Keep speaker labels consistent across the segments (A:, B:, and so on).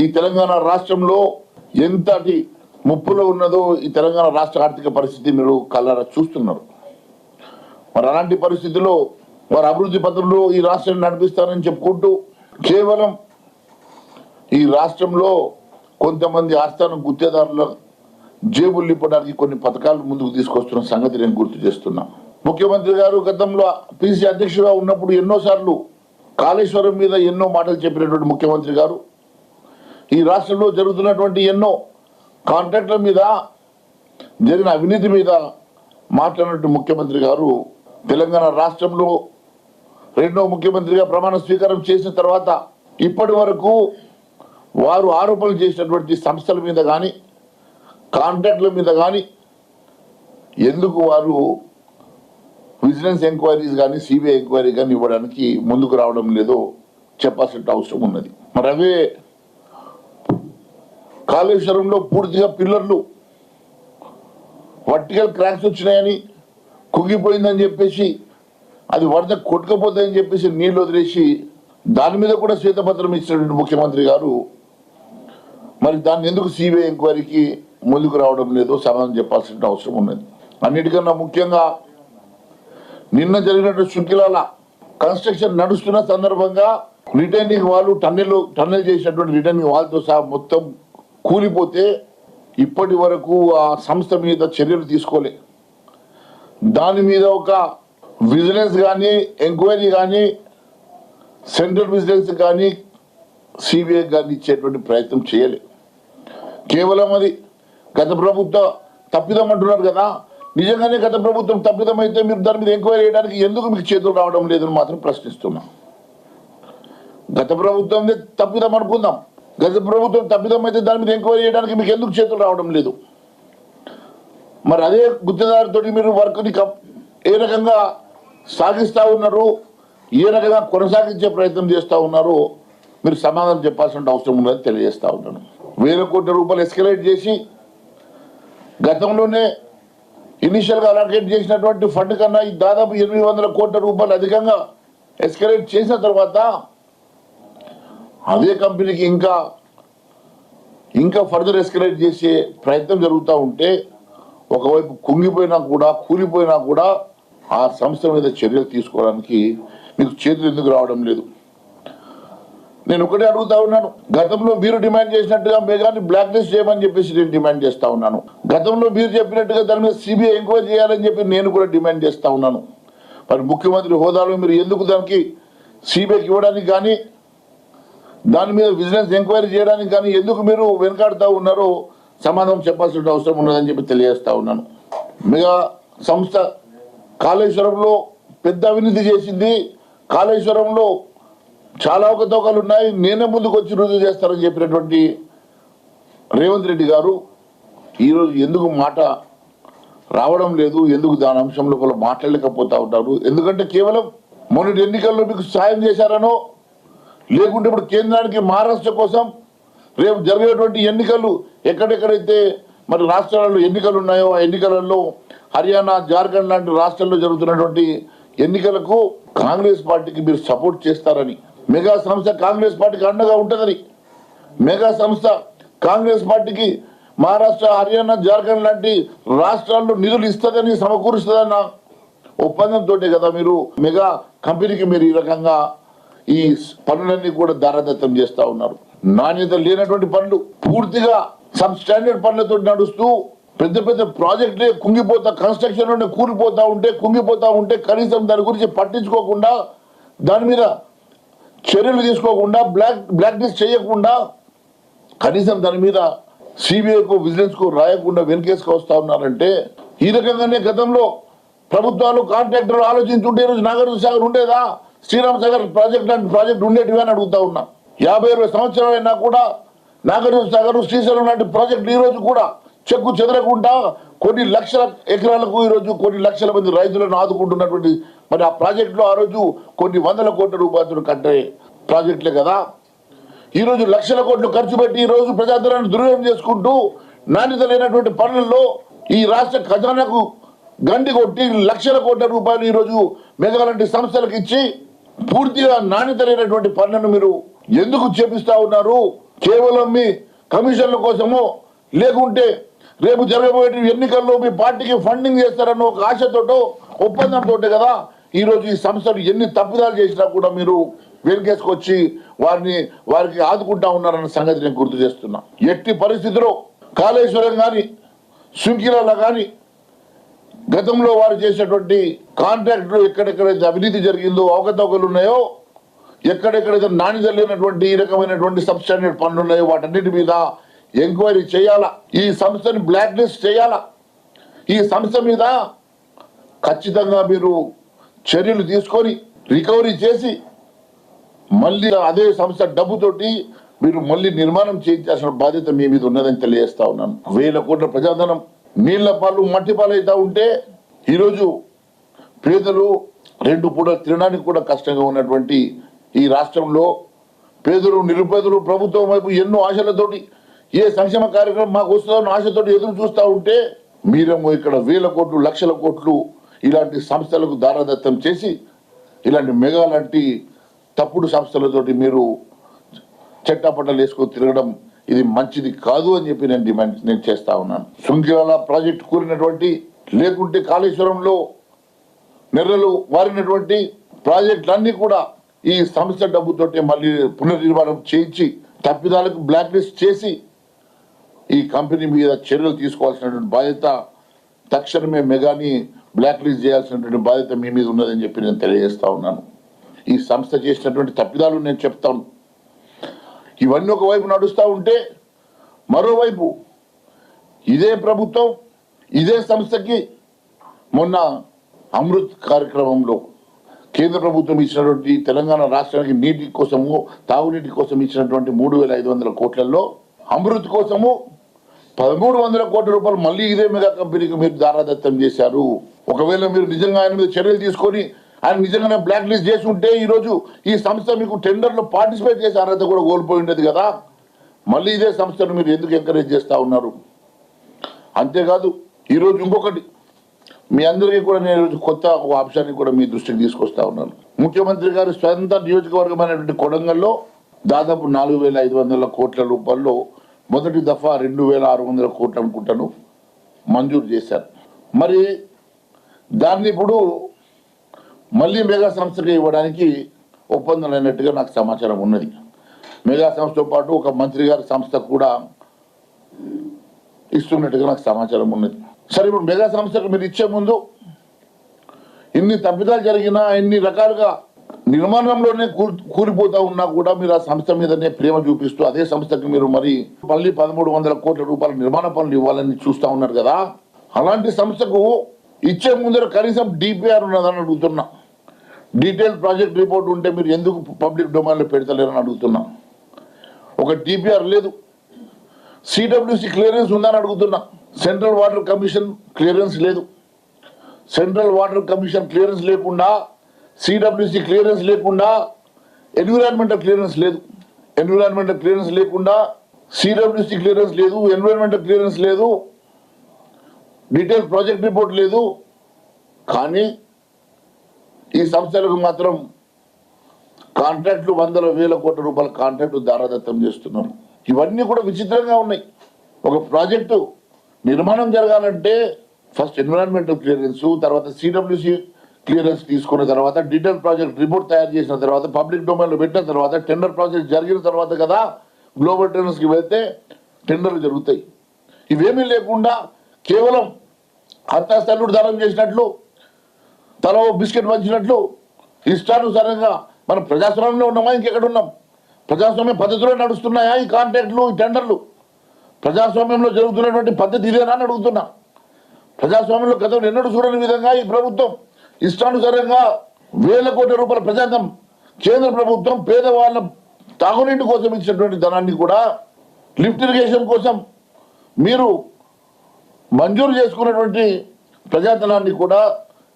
A: ఈ తెలంగాణ రాష్ట్రంలో ఎంతటి ముప్పులో ఉన్నదో ఈ తెలంగాణ రాష్ట్ర ఆర్థిక పరిస్థితి మీరు కళ్ళారా చూస్తున్నారు. మరి అలాంటి పరిస్థితిలో వారు అభివృద్ధి పత్రంలో ఈ రాష్ట్రాన్ని నడిపిస్తారని చెప్పుకుంటూ కేవలం ఈ రాష్ట్రంలో కొంతమంది ఆస్థానం గుత్తేదారుల జేబులు నింపడానికి కొన్ని పథకాలు ముందుకు తీసుకొస్తున్న సంగతి నేను గుర్తు చేస్తున్నా. ముఖ్యమంత్రి గారు గతంలో పిసి అధ్యక్షుడిగా ఉన్నప్పుడు ఎన్నోసార్లు కాళేశ్వరం మీద ఎన్నో మాటలు చెప్పినటువంటి ముఖ్యమంత్రి గారు ఈ రాష్ట్రంలో జరుగుతున్నటువంటి ఎన్నో కాంట్రాక్టుల మీద జరిగిన అవినీతి మీద మాట్లాడినట్టు ముఖ్యమంత్రి గారు తెలంగాణ రాష్ట్రంలో రెండో ముఖ్యమంత్రిగా ప్రమాణ స్వీకారం చేసిన తర్వాత ఇప్పటి వరకు వారు ఆరోపణలు చేసినటువంటి సంస్థల మీద కానీ కాంట్రాక్టుల మీద కానీ ఎందుకు వారు విజిలెన్స్ ఎంక్వైరీస్ కానీ సిబిఐ ఎంక్వైరీ కానీ ఇవ్వడానికి ముందుకు రావడం లేదో చెప్పాల్సిన అవసరం ఉన్నది. మరి అవే కాళేశ్వరంలో పూర్తిగా పిల్లర్లు వర్టికల్ క్రాక్స్ వచ్చినాయని కుంగిపోయిందని చెప్పేసి అది వరద కొట్టుకపోతాయని చెప్పేసి నీళ్ళు వదిలేసి దాని మీద కూడా శ్వేతపత్రం ఇచ్చినటువంటి ముఖ్యమంత్రి గారు మరి దాన్ని ఎందుకు సిబిఐ ఎంక్వైరీకి ముందుకు రావడం లేదో సమాధానం చెప్పాల్సిన అవసరం ఉన్నది. అన్నిటికన్నా ముఖ్యంగా నిన్న జరిగినటువంటి శుకిలాల కన్స్ట్రక్షన్ నడుస్తున్న సందర్భంగా రిటర్నింగ్ వాళ్ళు టన్నెల్ టన్నెల్ చేసినటువంటి రిటర్నింగ్ వాళ్ళతో సహా మొత్తం కూలిపోతే ఇప్పటి వరకు ఆ సంస్థ మీద చర్యలు తీసుకోలే. దాని మీద ఒక విజిలెన్స్ కానీ ఎంక్వైరీ కానీ సెంట్రల్ విజిలెన్స్ కానీ సిబిఐ కానీ ఇచ్చేటువంటి ప్రయత్నం చేయలే. కేవలం అది గత ప్రభుత్వం తప్పిదం అంటున్నారు కదా నిజంగానే గత ప్రభుత్వం తప్పిదం అయితే మీరు దాని మీద ఎంక్వైరీ చేయడానికి ఎందుకు మీకు చేతులు రావడం లేదని మాత్రం ప్రశ్నిస్తున్నాం. గత ప్రభుత్వం తప్పిదం అనుకుందాం. గత ప్రభుత్వం తప్పిదం అయితే దాని మీద ఎంక్వైరీ చేయడానికి మీకు ఎందుకు చేతులు రావడం లేదు? మరి అదే గుత్తేదారితో మీరు వర్క్ని ఏ రకంగా సాగిస్తూ ఉన్నారు? ఏ రకంగా కొనసాగించే ప్రయత్నం చేస్తూ ఉన్నారు? మీరు సమాధానం చెప్పాల్సిన అవసరం ఉన్నది తెలియజేస్తూ ఉన్నాను. వేల కోట్ల రూపాయలు ఎస్కలేట్ చేసి గతంలోనే ఇనిషియల్గా అలాకేట్ చేసినటువంటి ఫండ్ కన్నా ఈ దాదాపు ఎనిమిది వందల కోట్ల రూపాయలు అధికంగా ఎస్కలేట్ చేసిన తర్వాత అదే కంపెనీకి ఇంకా ఇంకా ఫర్దర్ ఎస్కలేట్ చేసే ప్రయత్నం జరుగుతూ ఉంటే ఒకవైపు కుంగిపోయినా కూడా కూలిపోయినా కూడా ఆ సంస్థ మీద చర్యలు తీసుకోవడానికి మీకు చేతులు ఎందుకు రావడం లేదు? నేను ఒకటే అడుగుతా ఉన్నాను. గతంలో మీరు డిమాండ్ చేసినట్టుగా మేఘాన్ని బ్లాక్ లిస్ట్ చేయమని చెప్పేసి నేను డిమాండ్ చేస్తా ఉన్నాను. గతంలో మీరు చెప్పినట్టుగా దాని మీద సిబిఐ ఎంక్వైరీ చేయాలని చెప్పి నేను కూడా డిమాండ్ చేస్తా ఉన్నాను. మరి ముఖ్యమంత్రి హోదాలో మీరు ఎందుకు దానికి సిబిఐకి ఇవ్వడానికి కానీ దాని మీద విజిలెన్స్ ఎంక్వైరీ చేయడానికి కానీ ఎందుకు మీరు వెనకాడుతూ ఉన్నారో సమాధానం చెప్పాల్సిన అవసరం ఉన్నదని చెప్పి తెలియజేస్తా ఉన్నాను. మిగతా సంస్థ కాళేశ్వరంలో పెద్ద అవినీతి చేసింది. కాళేశ్వరంలో చాలా అవకతవకలు ఉన్నాయి. నేనే ముందుకు వచ్చి రుజువు చేస్తారని చెప్పినటువంటి రేవంత్ రెడ్డి గారు ఈరోజు ఎందుకు మాట రావడం లేదు? ఎందుకు దాని అంశం లోపల మాట్లాడలేకపోతా ఉంటారు ఎందుకంటే కేవలం మొన్నటి ఎన్నికల్లో మీకు సాయం చేశారనో లేకుంటే ఇప్పుడు కేంద్రానికి మహారాష్ట్ర కోసం రేపు జరిగేటువంటి ఎన్నికలు ఎక్కడెక్కడైతే మరి రాష్ట్రాలలో ఎన్నికలు ఉన్నాయో ఆ ఎన్నికలలో హర్యానా జార్ఖండ్ లాంటి రాష్ట్రాల్లో జరుగుతున్నటువంటి ఎన్నికలకు కాంగ్రెస్ పార్టీకి మీరు సపోర్ట్ చేస్తారని. మెగా సంస్థ కాంగ్రెస్ పార్టీకి అండగా ఉంటుందని. మెగా సంస్థ కాంగ్రెస్ పార్టీకి మహారాష్ట్ర హర్యానా జార్ఖండ్ లాంటి రాష్ట్రాల్లో నిధులు ఇస్తుందని సమకూరుస్తుందన్న ఒప్పందంతో కదా మీరు మెగా కంపెనీకి మీరు ఈ రకంగా ఈ పనులన్నీ కూడా దారదత్తం చేస్తా ఉన్నారు. నాణ్యత లేనటువంటి పనులు పూర్తిగా సబ్ స్టాండర్డ్ పనులతో నడుస్తూ పెద్ద పెద్ద ప్రాజెక్టులే కుంగిపోతా కన్స్ట్రక్షన్ నుండి కూలిపోతా ఉంటే కుంగిపోతా ఉంటే కనీసం దాని గురించి పట్టించుకోకుండా దాని మీద చర్యలు తీసుకోకుండా బ్లాక్ బ్లాక్ లిస్ట్ చేయకుండా కనీసం దాని మీద సిబిఐకు విజిలెన్స్కు రాయకుండా వెనుకేసుకు వస్తా ఉన్నారంటే ఈ రకంగానే గతంలో ప్రభుత్వాలు కాంట్రాక్టర్లు ఆలోచించుంటే ఈరోజు నాగార్జున సాగర్ ఉండేదా? Sriram Sagar project and project ఉండేటివి అని అడుగుతా ఉన్నా. యాభై ఇరవై సంవత్సరాలు అయినా కూడా నాగార్జున సాగర్ శ్రీశైలం లాంటి ప్రాజెక్టులు ఈ రోజు కూడా చెక్కు చెదరకుండా కొన్ని లక్షల ఎకరాలకు ఈరోజు కొన్ని లక్షల మంది రైతులను ఆదుకుంటున్నటువంటి మరి ఆ ప్రాజెక్టులో ఆ రోజు కొన్ని వందల కోట్ల రూపాయలు కట్టే ప్రాజెక్టులే కదా. ఈరోజు లక్షల కోట్లు ఖర్చు పెట్టి ఈ రోజు ప్రజాధనాన్ని దుర్వినియోగం చేసుకుంటూ నాణ్యత లేనటువంటి పనులలో ఈ రాష్ట్ర ఖజానాకు గండి కొట్టి లక్షల కోట్ల రూపాయలు ఈ రోజు మెగా లాంటి సంస్థలకు ఇచ్చి పూర్తిగా నాణ్యత లేనటువంటి పనులను మీరు ఎందుకు చేపిస్తా ఉన్నారు? కేవలం మీ కమిషన్ల కోసమో? లేకుంటే రేపు జరగబోయే ఎన్నికల్లో మీ పార్టీకి ఫండింగ్ చేస్తారన్న ఒక ఆశతోటో ఒప్పందంతో కదా ఈరోజు ఈ సంస్థలు ఎన్ని తప్పిదాలు చేసినా కూడా మీరు వెనుకేసుకొచ్చి వారిని వారికి ఆదుకుంటా ఉన్నారన్న సంగతి నేను గుర్తు చేస్తున్నా. ఎట్టి పరిస్థితిలో కాళేశ్వరం కానీ శృంఖిలలో కానీ గతంలో వారు చేసేటువంటి కాంట్రాక్టులు ఎక్కడెక్కడైతే అవినీతి జరిగిందో అవకతవకలు ఉన్నాయో ఎక్కడెక్కడైతే నాణ్యత లేనటువంటి ఈ రకమైనటువంటి సబ్స్టాండర్డ్ పనులు ఉన్నాయో వాటన్నిటి మీద ఎంక్వైరీ చేయాలా? ఈ సంస్థని బ్లాక్ లిస్ట్ చేయాలా? ఈ సంస్థ మీద ఖచ్చితంగా మీరు చర్యలు తీసుకొని రికవరీ చేసి మళ్ళీ అదే సంస్థ డబ్బుతోటి మీరు మళ్ళీ నిర్మాణం చేయించాల్సిన బాధ్యత మీ మీద ఉన్నదని తెలియజేస్తా ఉన్నాను. వేల కోట్ల ప్రజాధనం నీళ్ళ పాలు మట్టి పాలు అవుతా ఉంటే ఈరోజు పేదలు రెండు పూట తినడానికి కూడా కష్టంగా ఉన్నటువంటి ఈ రాష్ట్రంలో పేదలు నిరుపేదలు ప్రభుత్వం వైపు ఎన్నో ఆశలతోటి ఏ సంక్షేమ కార్యక్రమం మాకు వస్తుందో ఆశతోటి ఎదురు చూస్తూ ఉంటే మీరేమో ఇక్కడ వేల కోట్లు లక్షల కోట్లు ఇలాంటి సంస్థలకు దారాదత్తం చేసి ఇలాంటి మెగా లాంటి తప్పుడు సంస్థలతోటి మీరు చెట్టాపట్టలు వేసుకొని తిరగడం ఇది మంచిది కాదు అని చెప్పి నేను డిమాండ్ నేను చేస్తా ఉన్నాను. శృంఖల ప్రాజెక్ట్ కూరినటువంటి లేకుంటే కాళేశ్వరంలో నెర్రలు వారినటువంటి ప్రాజెక్టులన్నీ కూడా ఈ సంస్థ డబ్బుతోటి మళ్ళీ పునర్నిర్మాణం చేయించి తప్పిదాలకు బ్లాక్ లిస్ట్ చేసి ఈ కంపెనీ మీద చర్యలు తీసుకోవాల్సినటువంటి బాధ్యత తక్షణమే మెగాని బ్లాక్ లిస్ట్ చేయాల్సినటువంటి బాధ్యత మీ మీద ఉన్నదని చెప్పి నేను తెలియజేస్తా ఉన్నాను. ఈ సంస్థ చేసినటువంటి తప్పిదాలు నేను చెప్తాను. ఇవన్నీ ఒకవైపు నడుస్తూ ఉంటే మరోవైపు ఇదే ప్రభుత్వం ఇదే సంస్థకి మొన్న అమృత్ కార్యక్రమంలో కేంద్ర ప్రభుత్వం ఇచ్చినటువంటి తెలంగాణ రాష్ట్రానికి నీటి కోసము తాగునీటి కోసం ఇచ్చినటువంటి మూడు వేల ఐదు వందల కోట్లలో అమృత్ కోసము పదమూడు వందల కోట్ల రూపాయలు మళ్ళీ ఇదే మెగా కంపెనీకి మీరు దారాదత్తం చేశారు. ఒకవేళ మీరు నిజంగా ఆయన మీద చర్యలు తీసుకొని ఆయన నిజంగానే బ్లాక్ లిస్ట్ చేసి ఉంటే ఈరోజు ఈ సంస్థ మీకు టెండర్లో పార్టిసిపేట్ చేసే అర్హత కూడా కోల్పోయి ఉండేది కదా? మళ్ళీ ఇదే సంస్థను మీరు ఎందుకు ఎంకరేజ్ చేస్తూ ఉన్నారు? అంతేకాదు ఈరోజు ఇంకొకటి. మీ అందరికీ కూడా నేను ఈరోజు కొత్త ఒక అంశాన్ని కూడా మీ దృష్టికి తీసుకొస్తా ఉన్నాను. ముఖ్యమంత్రి గారి స్వంత నియోజకవర్గమైనటువంటి కొడంగల్లో దాదాపు నాలుగు వేల ఐదు వందల కోట్ల రూపాయల్లో మొదటి దఫా రెండు వేల ఆరు వందల కోట్లు అనుకుంటాను మంజూరు చేశారు. మరి దాన్ని ఇప్పుడు మళ్ళీ మెగా సంస్థకి ఇవ్వడానికి ఒప్పందం అయినట్టుగా నాకు సమాచారం ఉన్నది. మెగా సంస్థతో పాటు ఒక మంత్రి గారి సంస్థ కూడా ఇస్తున్నట్టుగా నాకు సమాచారం ఉన్నది. సరే ఇప్పుడు మెగా సంస్థకు మీరు ఇచ్చే ముందు ఇన్ని తప్పిదాలు జరిగినా ఇన్ని రకాలుగా నిర్మాణంలోనే కూ- కూలిపోతా ఉన్నా కూడా మీరు ఆ సంస్థ మీదనే ప్రేమ చూపిస్తూ అదే సంస్థకి మీరు మరి మళ్ళీ పదమూడు వందల కోట్ల రూపాయల నిర్మాణ పనులు ఇవ్వాలని చూస్తూ ఉన్నారు కదా. అలాంటి సంస్థకు ఇచ్చే ముందర కనీసం డిపిఆర్ ఉన్నదని అడుగుతున్నా. డీటెయిల్ ప్రాజెక్ట్ రిపోర్ట్ ఉంటే మీరు ఎందుకు పబ్లిక్ డొమైన్లో పెడతలేరని అడుగుతున్నా. ఒక డిపిఆర్ లేదు. సిడబ్ల్యూసి క్లియరెన్స్ ఉందని అడుగుతున్నా. సెంట్రల్ వాటర్ కమిషన్ క్లియరెన్స్ లేదు. సెంట్రల్ వాటర్ కమిషన్ క్లియరెన్స్ లేకుండా సిడబ్ల్యూసి క్లియరెన్స్ లేకుండా ఎన్విరాన్మెంటల్ క్లియరెన్స్ లేదు. ఎన్విరాన్మెంటల్ క్లియరెన్స్ లేకుండా సిడబ్ల్యూసి క్లియరెన్స్ లేదు. ఎన్విరాన్మెంటల్ క్లియరెన్స్ లేదు. డీటెయిల్ ప్రాజెక్ట్ రిపోర్ట్ లేదు. కానీ ఈ సంస్థలకు మాత్రం కాంట్రాక్ట్లు వందల వేల కోట్ల రూపాయల కాంట్రాక్టు దారాదత్తం చేస్తున్నారు ఇవన్నీ కూడా విచిత్రంగా ఉన్నాయి. ఒక ప్రాజెక్టు నిర్మాణం జరగాలంటే ఫస్ట్ ఎన్విరాన్మెంటల్ క్లియరెన్స్ తర్వాత సిడబ్ల్యూసి క్లియరెన్స్ తీసుకున్న తర్వాత డీటెయిల్ ప్రాజెక్ట్ రిపోర్ట్ తయారు చేసిన తర్వాత పబ్లిక్ డొమైన్లో పెట్టిన తర్వాత టెండర్ ప్రాజెక్ట్ జరిగిన తర్వాత కదా గ్లోబల్ టెండర్స్కి వెళ్తే టెండర్లు జరుగుతాయి. ఇవేమీ లేకుండా కేవలం హత్యాస్థలుడు దానం చేసినట్లు తల బిస్కెట్ పంచినట్లు ఇష్టానుసారంగా మనం ప్రజాస్వామ్యంలో ఉన్నామా? ఇంకెక్కడ ఉన్నాం ప్రజాస్వామ్య పద్ధతిలో నడుస్తున్నాయా? ఈ కాంట్రాక్ట్లు ఈ టెండర్లు? ప్రజాస్వామ్యంలో జరుగుతున్నటువంటి పద్ధతి ఇదేనా అని అడుగుతున్నా. ప్రజాస్వామ్యంలో గతంలో ఎన్నడూ చూడని విధంగా ఈ ప్రభుత్వం ఇష్టానుసారంగా వేల కోట్ల రూపాయల ప్రజాధం కేంద్ర ప్రభుత్వం పేదవాళ్ళ తాగునీటి కోసం ఇచ్చినటువంటి ధనాన్ని కూడా లిఫ్ట్ ఇరిగేషన్ కోసం మీరు మంజూరు చేసుకున్నటువంటి ప్రజాధనాన్ని కూడా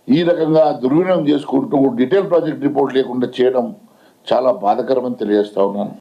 A: ఈ రకంగా దుర్వినియోగం చేసుకుంటూ డీటెయిల్ ప్రాజెక్ట్ రిపోర్ట్ లేకుండా చేయడం చాలా బాధకరమని తెలియజేస్తా ఉన్నాను.